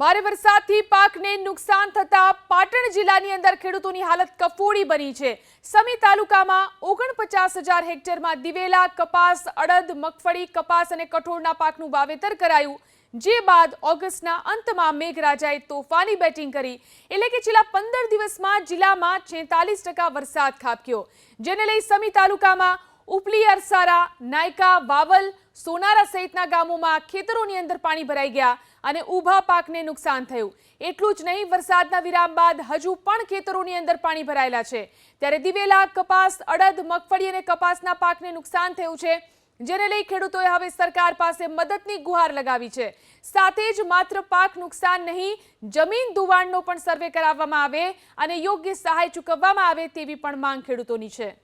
ભારે વરસાદથી પાકને નુકસાન થતા પાટણ જિલ્લાની અંદર ખેડૂતોની હાલત કફોડી બની છે. સમી તાલુકામાં ઓગણપચાસ હજાર હેક્ટરમાં દિવેલા, કપાસ, અડદ, મગફળી, કપાસ અને કઠોળના પાકનું વાવેતર કરાયું. જે બાદ ઓગસ્ટના અંતમાં મેઘરાજાએ તોફાની બેટિંગ કરી. એટલે કે છેલ્લા પંદર દિવસમાં જિલ્લામાં છેતાલીસ ટકા વરસાદ ખાબક્યો. જેને લઈ સમી તાલુકામાં ઉપલી અરસારા, નાયકા, વાવલ, સોનારા સહિતના ગામોમાં ખેતરોની અંદર પાણી ભરાઈ ગયા અને ઊભા પાકને નુકસાન થયું. એટલું જ નહીં, વરસાદના વિરામ બાદ હજુ પણ ખેતરોની અંદર પાણી ભરાયેલા છે. ત્યારે દિવેલા, કપાસ, અડદ, મગફળી અને કપાસના પાકને નુકસાન થયું છે, જેને લઈ ખેડૂતોએ હવે સરકાર પાસે મદદની ગુહાર લગાવી છે. સાથે જ માત્ર પાક નુકસાન નહીં, જમીન ધોવાણનો પણ સર્વે કરાવવામાં આવે અને યોગ્ય સહાય ચૂકવવામાં આવે તેવી પણ માંગ ખેડૂતોની છે.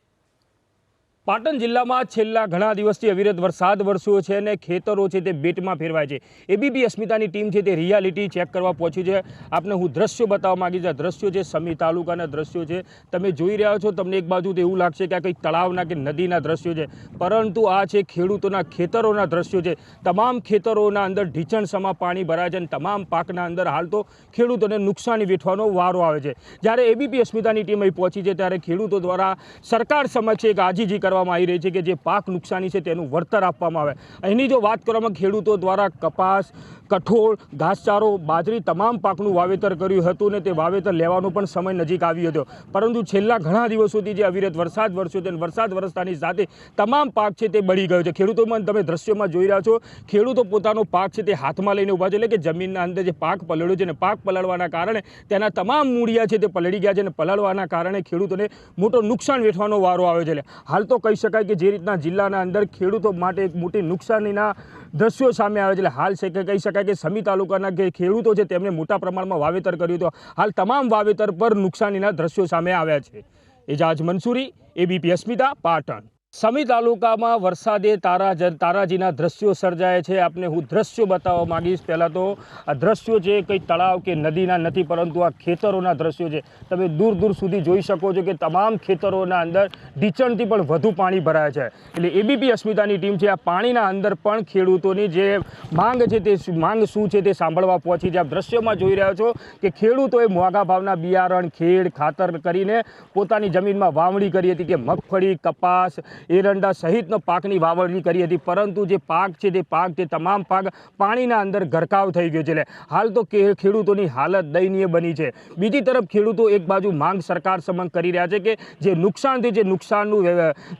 પાટણ જિલ્લામાં છેલ્લા ઘણા દિવસથી અવિરત વરસાદ વરસ્યો છે અને ખેતરો છે તે બેટમાં ફેરવાય છે. એબીપી અસ્મિતાની ટીમ છે તે રિયાલિટી ચેક કરવા પહોંચી છે. આપને હું દ્રશ્યો બતાવવા માગી આ દ્રશ્યો છે સમી તાલુકાના દ્રશ્યો છે. તમે જોઈ રહ્યા છો, તમને એક બાજુ તો એવું લાગશે કે આ કંઈક તળાવના કે નદીના દ્રશ્યો છે. પરંતુ આ છે ખેડૂતોના ખેતરોના દ્રશ્યો છે. તમામ ખેતરોના અંદર ઢીચણસમાં પાણી ભરાય છે અને તમામ પાકના અંદર હાલ તો ખેડૂતોને નુકસાની વેઠવાનો વારો આવે છે. જ્યારે એબીપી અસ્મિતાની ટીમ અહીં પહોંચી છે, ત્યારે ખેડૂતો દ્વારા સરકાર સમક્ષ એક આજીજી કરવામાં આવી રહી છે કે જે પાક નુકસાની છે તેનું વળતર આપવામાં આવે. અહીંની જો વાત કરવામાં ખેડૂતો દ્વારા કપાસ, કઠોળ, ઘાસચારો, બાજરી તમામ પાકનું વાવેતર કર્યું હતું ને તે વાવેતર લેવાનો પણ સમય નજીક આવ્યો હતો. પરંતુ છેલ્લા ઘણા દિવસોથી જે અવિરત વરસાદ વરસ્યો અને વરસાદ વરસતાની સાથે તમામ પાક છે તે બળી ગયો છે. ખેડૂતોમાં તમે દ્રશ્યોમાં જોઈ રહ્યા છો, ખેડૂતો પોતાનો પાક છે તે હાથમાં લઈને ઊભા છે એટલે કે જમીનના અંદર જે પાક પલળ્યો છે ને પાક પલળવાના કારણે તેના તમામ મૂળિયા છે તે પલળી ગયા છે અને પલળવાના કારણે ખેડૂતોને મોટો નુકસાન વેઠવાનો વારો આવે છે. હાલ તો કહી શકાય કે જે રીતના જિલ્લાના અંદર ખેડૂતો માટે એક મોટી નુકસાનીના દ્રશ્યો સામે આવે છે. એટલે હાલ છે કે કહી શકાય કે સમી તાલુકાના જે ખેડૂતો છે, તેમણે મોટા પ્રમાણમાં વાવેતર કર્યું હતું. હાલ તમામ વાવેતર પર નુકસાનીના દ્રશ્યો સામે આવ્યા છે. એજાજ મંસૂરી, એબીપી અસ્મિતા, પાટણ. સમી તાલુકામાં વરસાદે તારા તારાજીના દ્રશ્યો સર્જાય છે. આપને હું દ્રશ્યો બતાવવા માંગીશ. પહેલાં તો આ દ્રશ્યો છે કંઈ તળાવ કે નદીના નથી, પરંતુ આ ખેતરોના દ્રશ્યો છે. તમે દૂર દૂર સુધી જોઈ શકો છો કે તમામ ખેતરોના અંદર ઢીચણથી પણ વધુ પાણી ભરાય છે. એટલે એબીપી અસ્મિતાની ટીમ છે, આ પાણીના અંદર પણ ખેડૂતોની જે માંગ છે તે માંગ શું છે તે સાંભળવા પહોંચી છે. આપ દ્રશ્યોમાં જોઈ રહ્યા છો કે ખેડૂતોએ મોંઘા ભાવના બિયારણ, ખેડ, ખાતર કરીને પોતાની જમીનમાં વાવણી કરી હતી કે મગફળી, કપાસ એરંડા સહિતનો પાકની વાવણી કરી હતી. પરંતુ જે પાક છે, તે પાક, તે તમામ પાક પાણીના અંદર ગરકાવ થઈ ગયો છે. એટલે હાલ તો ખેડૂતોની હાલત દયનીય બની છે. બીજી તરફ ખેડૂતો એક બાજુ માંગ સરકાર સમક્ષ કરી રહ્યા છે કે જે નુકસાન છે, જે નુકસાનનું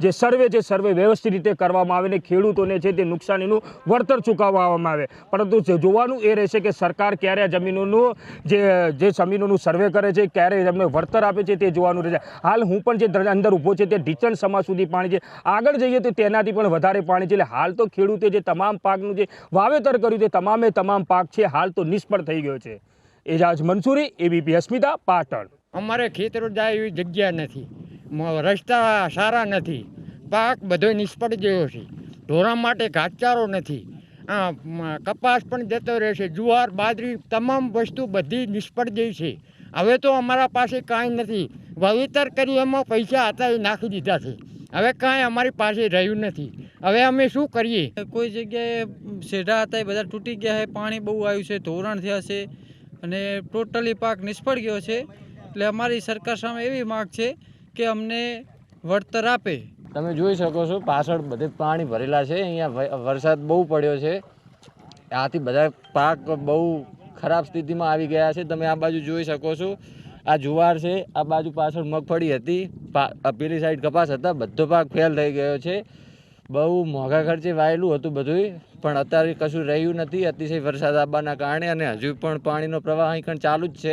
જે સર્વે છે, સર્વે વ્યવસ્થિત રીતે કરવામાં આવે ને ખેડૂતોને છે, તે નુકસાનીનું વળતર ચૂકવવામાં આવે. પરંતુ જોવાનું એ રહેશે કે સરકાર ક્યારે જમીનોનું જે જે જમીનોનું સર્વે કરે છે, ક્યારે એમને વળતર આપે છે, તે જોવાનું રહેશે. હાલ હું પણ જે અંદર ઊભો છે, તે ઢીચણ સમાજ સુધી પાણી છે આગળ જઈએ તો તેનાથી પણ વધારે પાણી છે. એટલે હાલ તો ખેડૂતે જે તમામ પાકનું જે વાવેતર કર્યું છે, તમામે તમામ પાક છે, હાલ તો નિષ્ફળ થઈ ગયો છે. એજાજ મંસૂરી, એબીપી અસ્મિતા, પાટણ. અમારે ખેતરો જાય એવી જગ્યા નથી. રસ્તા સારા નથી. પાક બધો નિષ્ફળ ગયો છે. ઢોરા માટે ઘાસચારો નથી. કપાસ પણ જતો રહેશે જુવાર, બાજરી તમામ વસ્તુ બધી નિષ્ફળ ગઈ છે. હવે તો અમારા પાસે કાંઈ નથી. વાવેતર કરી એમાં પૈસા હતા એ નાખી દીધા છે. હવે કાંઈ અમારી પાસે રહ્યું નથી. હવે અમે શું કરીએ? કોઈ જગ્યાએ શેઢા હતા એ બધા તૂટી ગયા છે પાણી બહુ આવ્યું છે ધોરણ થયા છે અને ટોટલી પાક નિષ્ફળ ગયો છે. એટલે અમારી સરકાર સામે એવી માગ છે કે અમને વળતર આપે. તમે જોઈ શકો છો પાછળ બધે પાણી ભરેલા છે અહીંયા વરસાદ બહુ પડ્યો છે. આથી બધા પાક બહુ ખરાબ સ્થિતિમાં આવી ગયા છે. તમે આ બાજુ જોઈ શકો છો. આ જુવાર છે, આ બાજુ પાછળ મગફળી હતી. પેલી સાઈડ કપાસ હતા, બધો પાક ફેલ થઈ ગયો છે. બહુ મોંઘા ખર્ચે વાયેલું હતું બધું પણ અત્યારે કશું રહ્યું નથી. અતિશય વરસાદ આવવાના કારણે અને હજુ પણ પાણીનો પ્રવાહ અહીં ચાલુ જ છે.